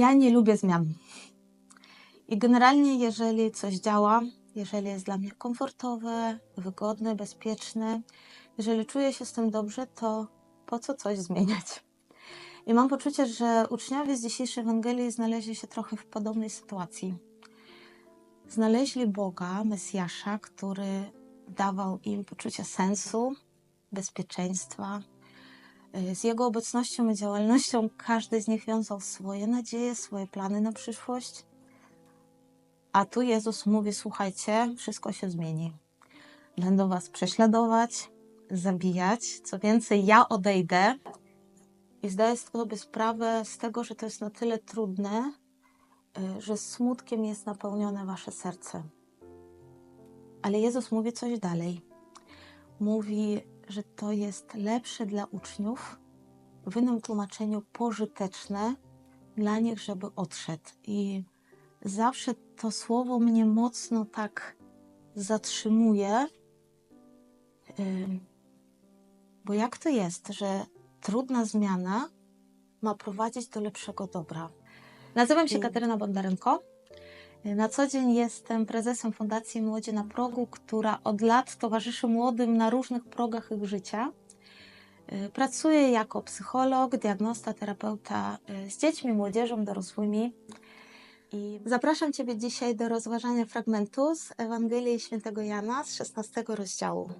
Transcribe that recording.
Ja nie lubię zmian. I generalnie, jeżeli coś działa, jeżeli jest dla mnie komfortowe, wygodne, bezpieczne, jeżeli czuję się z tym dobrze, to po co coś zmieniać? I mam poczucie, że uczniowie z dzisiejszej Ewangelii znaleźli się trochę w podobnej sytuacji. Znaleźli Boga, Mesjasza, który dawał im poczucie sensu, bezpieczeństwa. Y, Z Jego obecnością i działalnością każdy z nich wiązał swoje nadzieje, swoje plany na przyszłość. A tu Jezus mówi: Słuchajcie, wszystko się zmieni. Będą was prześladować, zabijać. Co więcej, ja odejdę i zdaję sobie sprawę z tego, że to jest na tyle trudne, y, że smutkiem jest napełnione wasze serce. Ale Jezus mówi coś dalej. Mówi, że to jest lepsze dla uczniów, w innym tłumaczeniu pożyteczne dla nich, żeby odszedł. I zawsze to słowo mnie mocno tak zatrzymuje, Ym, bo jak to jest, że trudna zmiana ma prowadzić do lepszego dobra? Nazywam się Mm. Kateryna Bondarenko. Na co dzień jestem prezesem Fundacji Młodzi na Progu, która od lat towarzyszy młodym na różnych progach ich życia. Y, Pracuję jako psycholog, diagnosta, terapeuta y, z dziećmi, młodzieżą, dorosłymi. I zapraszam Ciebie dzisiaj do rozważania fragmentu z Ewangelii Świętego Jana z 16 rozdziału.